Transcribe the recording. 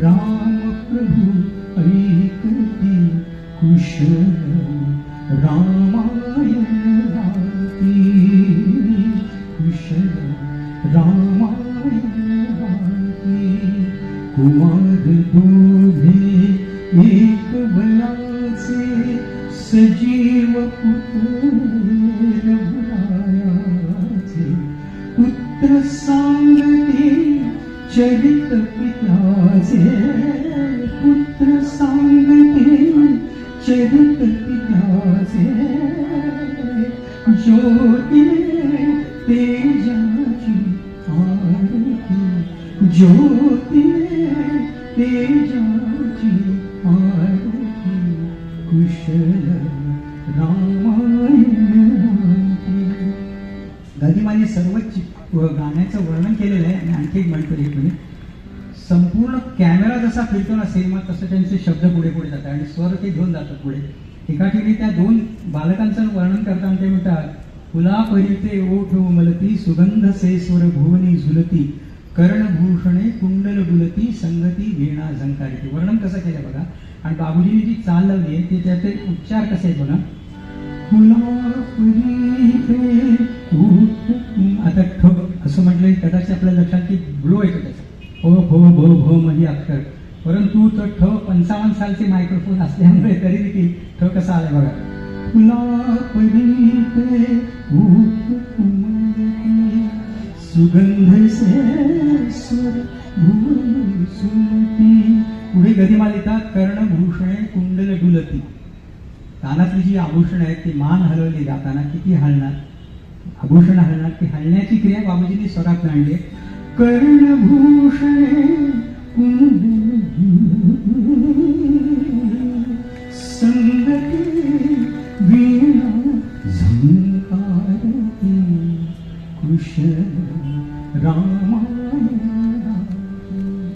Ram. सजीव पुत्र रघुरायाचे पुत्र सांगते चरित पित्याचे पुत्र चरित पित्याचे ज्योतीने तेजाची आरती तेजाची आरती कुशल रामायण गदिमाने सर्व चि- गाण्याचं वर्णन केलेलं आहे आणि आणखी एक म्हणतो एक तुम्ही संपूर्ण कॅमेरा जसा फिरतो ना सिनेमात तसं त्यांचे शब्द पुढे पुढे जातात आणि स्वर ते घेऊन जातात पुढे. एका ठिकाणी त्या दोन बालकांचं वर्णन करताना ते म्हणतात फुला परिते ओठ मलती सुगंध से स्वर भुवनी झुलती कर्णभूषणे कुंडल डुलती संगती वीणा झंकारती. वर्णन कसं केलं बघा? आणि बाबूजीने जी चाल लावली आहे ते त्याचे उच्चार कसे आहेत बघा? फुलापरीते आता ठोक असं म्हटलं की कदाचित आपल्या लक्षात की ब्लो हो, हो, हो, हो भो भो भो म्हणजे अक्षर. परंतु तो ठ पंचावन्न सालचे मायक्रोफोन असल्यामुळे तरी देखील ठ कसा आलाय बघा. फुलापरीते सुगंध पुढे गदिमा लिहितात कर्णभूषणे कुंडल डुलती. कानातली जी आभूषण आहेत ती मान हलवली जाताना किती हलणार? आभूषण हलणार ती हलण्याची क्रिया बाबूजींनी स्वरात आणली कर्णभूषणे सङ्गते वीणा झङ्कारति कृष्ण रामायण